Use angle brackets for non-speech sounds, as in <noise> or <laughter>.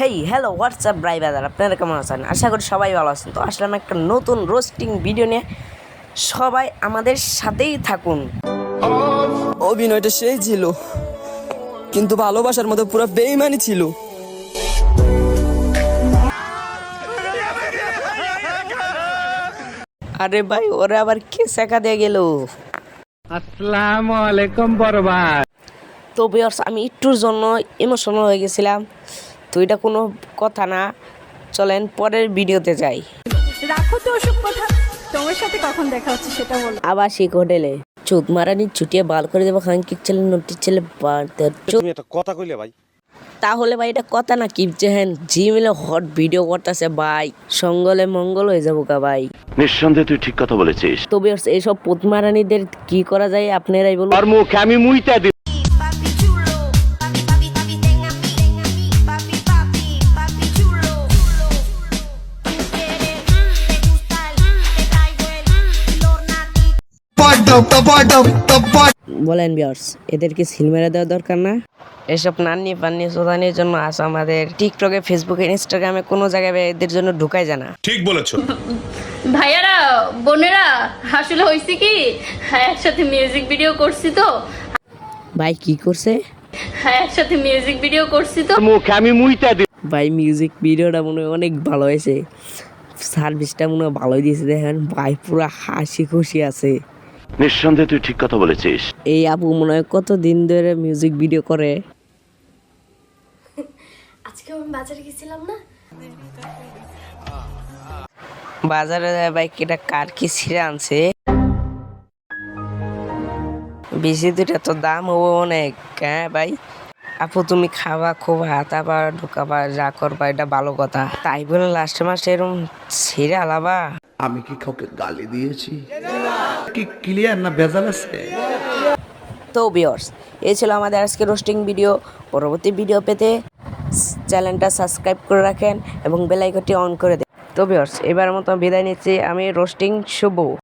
Hey hello WhatsApp ব্রাই বাজার আপনারা কেমন আছেন? আশা করি সবাই ভালো আছেন। তো আসলাম একটা নতুন রোস্টিং ভিডিও নিয়ে। সবাই আমাদের সাথেই থাকুন। অভিনয়টা সেই ছিল কিন্তু ভালোবাসার মধ্যে পুরো বেইমানি ছিল। আরে ভাই ওরা আবার কে শেখা দিয়ে গেল? আসসালামু আলাইকুম বরবাদ তো বিয়ার্স আমি একটুর জন্য ইমোশনাল হয়ে গেছিলাম। তো এটা কোনো কথা না। চলেন পরের ভিডিওতে যাই। রাখো তো ওসব কথা। তোমার সাথে কখন দেখা হচ্ছে সেটা বলো। আবাসিক হোটেলে চোদ মারানি ছুটিয়ে বাল করে দেবো খাঙ্কির ছেলে নটির ছেলে বাড়তে তুমি একটা কথা কইলে ভাই। তাহলে ভাই এটা কথা না কি? যে হ্যাঁ জিমেলে হট ভিডিও করতেছে ভাই। সঙ্গলে মঙ্গল হয়ে যাব কা ভাই। নিঃসন্দেহে তুই ঠিক কথা বলেছিস। তবে এইসব পুতমারানিদের কি করা যায় আপনারাই বলুন। আর মুখে আমি মুইতা বলেন বিয়ার্স এদেরকে সিল মেরে দেওয়া দরকার না? এসব নান্নি পান্নি সোদানির জন্য আস আমাদের টিকটকে ফেসবুকে ইনস্টাগ্রামে কোনো জায়গায় এদের জন্য ঢুকাই জানা ভাইয়ারা বোনেরা আসলে হয়েছে কি? হ্যাঁ একসাথে মিউজিক ভিডিও করছি তো। ভাই কি করছে? হ্যাঁ একসাথে মিউজিক ভিডিও করছি তো। মুখে আমি মুইতা দিই ভাই মিউজিক ভিডিওটা মনে হয় অনেক ভালো হয়েছে। সার্ভিসটা মনে হয় ভালোই দিয়েছে দেখেন। ভাই পুরো হাসি খুশি আছে। নিঃসন্দেহে তুই ঠিক কথা বলেছিস। এই আপু মনে হয় কত দিন ধরে মিউজিক ভিডিও করে। <laughs> আজকে আমি বাজারে গেছিলাম না? বাজারে যায় ভাই এটা কার কি ছিঁড়ে আনছে? বেশি দুটা তো দাম হব অনেক হ্যাঁ ভাই? আপু তুমি খাবা খোবা তারপর ঢুকাবা যা করবা এটা ভালো কথা। তাই বলে লাস্টে মাসে এরকম ছিঁড়ে আলাবা? আমি কি কাউকে গালি দিয়েছি? কি ক্লিয়ার না ভেজাল আছে? তো বিয়র্স এই ছিল আমাদের আজকে রোস্টিং ভিডিও পরবর্তী ভিডিও পেতে চ্যানেলটা সাবস্ক্রাইব করে রাখেন এবং বেলাইকনটি অন করে দেন। তো বিয়র্স এবার মতো বিদায় নিচ্ছি। আমি রোস্টিং শুভ।